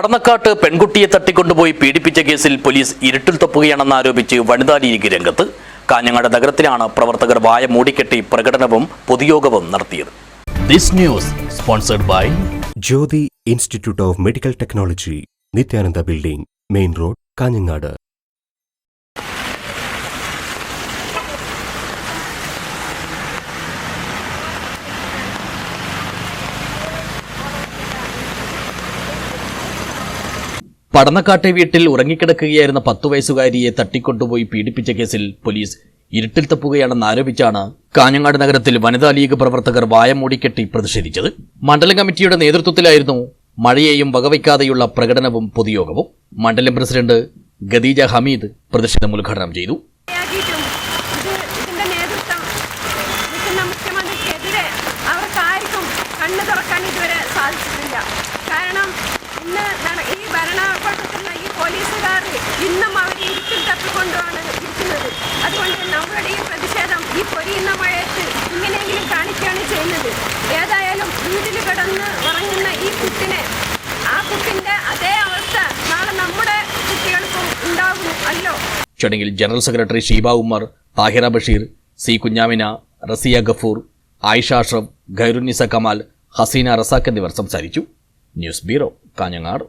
പടന്നക്കാട്ട് പെൺകുട്ടിയെ തട്ടിക്കൊണ്ടുപോയി പീഡിപ്പിച്ച കേസിൽ പോലീസ് ഇരുട്ടിൽ തൊപ്പുകയാണെന്ന് ആരോപിച്ച് വനിതാ ലീഗ് രംഗത്ത് കാഞ്ഞങ്ങാട് നഗരത്തിലാണ് പ്രവർത്തകർ വായ മൂടിക്കെട്ടി പ്രകടനവും പൊതുയോഗവും നടത്തിയത്. This news sponsored by Jyothi institute of medical technology Nithyananda building main road Kanhangad. പടന്നക്കാട്ടെ വീട്ടിൽ ഉറങ്ങിക്കിടക്കുകയായിരുന്ന പത്തു വയസ്സുകാരിയെ തട്ടിക്കൊണ്ടുപോയി പീഡിപ്പിച്ച കേസിൽ പോലീസ് ഇരുട്ടിൽ തപ്പുകയാണെന്ന് ആരോപിച്ചാണ് കാഞ്ഞങ്ങാട് നഗരത്തിൽ വനിതാ ലീഗ് പ്രവർത്തകർ വായമൂടിക്കെട്ടി പ്രതിഷേധിച്ചത്. മണ്ഡലം കമ്മിറ്റിയുടെ നേതൃത്വത്തിലായിരുന്നു മഴയെയും വകവയ്ക്കാതെയുള്ള പ്രകടനവും പൊതുയോഗവും. മണ്ഡലം പ്രസിഡന്റ് ഗദീജ ഹമീദ് പ്രതിഷേധം ഉദ്ഘാടനം ചെയ്തു. കണ്ണു സാധിച്ചിട്ടില്ല. കാരണം വീട്ടിൽ കിടന്ന് ഉറങ്ങുന്ന ഈ കുട്ടിനെ ആ കുട്ടിന്റെ അതേ അവസ്ഥ നാളെ നമ്മുടെ കുട്ടികൾക്കും ഉണ്ടാകും അല്ലോ? ചടങ്ങിൽ general secretary Sheeba Ummer Thahira Basheer C Kunhamina Raziya Gafoor Ayisha Ashraf Khairunnisa Kamal Haseena Razak എന്നിവർ സംസാരിച്ചു. News bureau Kanhangad.